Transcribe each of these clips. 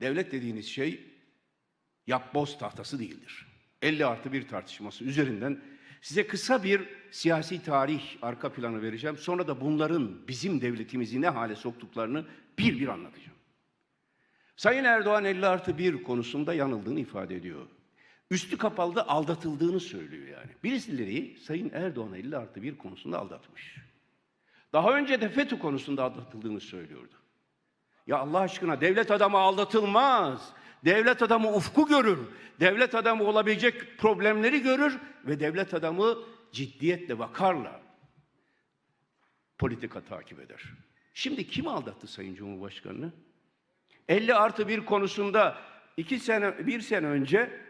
Devlet dediğiniz şey yapboz tahtası değildir. 50 artı bir tartışması üzerinden size kısa bir siyasi tarih arka planı vereceğim. Sonra da bunların bizim devletimizi ne hale soktuklarını bir bir anlatacağım. Sayın Erdoğan 50 artı 1 konusunda yanıldığını ifade ediyor. Üstü kapalı aldatıldığını söylüyor yani. Birisileri Sayın Erdoğan 50 artı 1 konusunda aldatmış. Daha önce de FETÖ konusunda aldatıldığını söylüyordu. Ya Allah aşkına devlet adamı aldatılmaz. Devlet adamı ufku görür. Devlet adamı olabilecek problemleri görür ve devlet adamı ciddiyetle bakarla politika takip eder. Şimdi kim aldattı Sayın Cumhurbaşkanı'nı? 50 artı bir konusunda iki sene, bir sene önce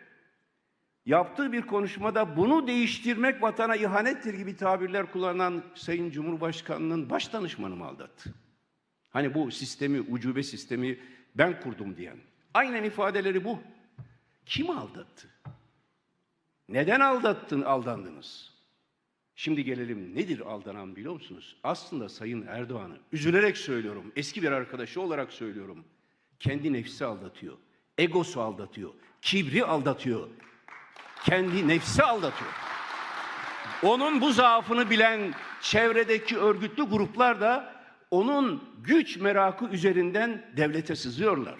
yaptığı bir konuşmada bunu değiştirmek vatana ihanettir gibi tabirler kullanan Sayın Cumhurbaşkanı'nın baş danışmanı mı aldattı? Hani bu sistemi, ucube sistemi ben kurdum diyen. Aynen ifadeleri bu. Kim aldattı? Neden aldattın, aldandınız? Şimdi gelelim nedir aldanan biliyor musunuz? Aslında Sayın Erdoğan'ı üzülerek söylüyorum, eski bir arkadaşı olarak söylüyorum. Kendi nefsi aldatıyor, egosu aldatıyor, kibri aldatıyor, kendi nefsi aldatıyor. Onun bu zaafını bilen çevredeki örgütlü gruplar da onun güç merakı üzerinden devlete sızıyorlar.